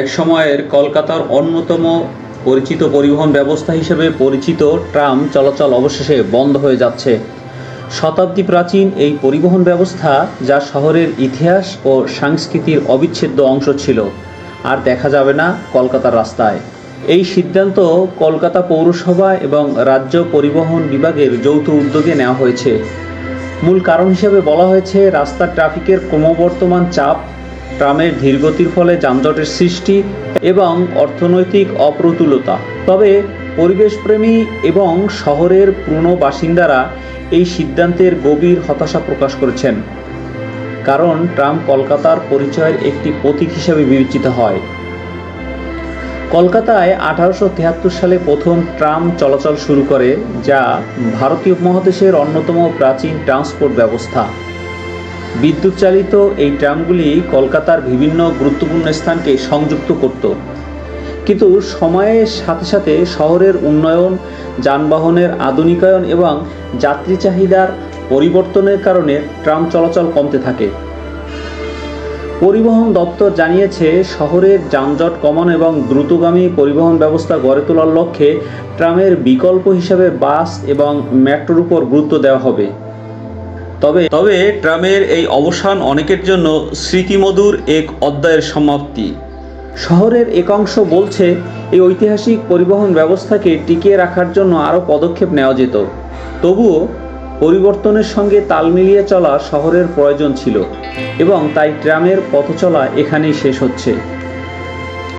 এক সময়ের কলকাতার অন্যতম পরিচিত পরিবহন ব্যবস্থা হিসেবে পরিচিত ট্রাম চলাচল অবশেষে বন্ধ হয়ে যাচ্ছে। শতাব্দী প্রাচীন এই পরিবহন ব্যবস্থা যা শহরের ইতিহাস ও সংস্কৃতির অবিচ্ছেদ্য অংশ ছিল, আর দেখা যাবে না কলকাতার রাস্তায়। এই সিদ্ধান্ত কলকাতা পৌরসভা এবং রাজ্য পরিবহন বিভাগের যৌথ উদ্যোগে নেওয়া হয়েছে। মূল কারণ হিসেবে বলা হয়েছে, রাস্তার ট্রাফিকের ক্রমবর্তমান চাপ ট্রামের ধীরগতির ফলে যানজটের সৃষ্টি এবং অর্থনৈতিক অপ্রতুলতা। তবে পরিবেশপ্রেমী এবং শহরের পুরনো বাসিন্দারা এই সিদ্ধান্তের গভীর হতাশা প্রকাশ করেছেন। কারণ ট্রাম কলকাতার পরিচয়ের একটি প্রতীক হিসেবে বিবেচিত হয়। কলকাতায় আঠারোশো তিয়াত্তর সালে প্রথম ট্রাম চলাচল শুরু করে যা ভারতীয় মহাদেশের অন্যতম প্রাচীন ট্রান্সপোর্ট ব্যবস্থা। বিদ্যুৎ চালিত এই ট্রামগুলি কলকাতার বিভিন্ন গুরুত্বপূর্ণ স্থানকে সংযুক্ত করত। কিন্তু সময়ের সাথে সাথে শহরের উন্নয়ন, যানবাহনের আধুনিকায়ন এবং যাত্রী চাহিদার পরিবর্তনের কারণে ট্রাম চলাচল কমতে থাকে। পরিবহন দপ্তর জানিয়েছে, শহরের যানজট কমন এবং দ্রুতগামী পরিবহন ব্যবস্থা গড়ে তোলার লক্ষ্যে ট্রামের বিকল্প হিসাবে বাস এবং মেট্রোর উপর গুরুত্ব দেওয়া হবে। তবে তবে ট্রামের এই অবসান অনেকের জন্য স্মৃতিমধুর এক অধ্যায়ের সমাপ্তি। শহরের একাংশ বলছে, এই ঐতিহাসিক পরিবহন ব্যবস্থাকে টিকিয়ে রাখার জন্য আরও পদক্ষেপ নেওয়া যেত। তবুও পরিবর্তনের সঙ্গে তাল মিলিয়ে চলা শহরের প্রয়োজন ছিল এবং তাই ট্রামের পথচলা এখানেই শেষ হচ্ছে।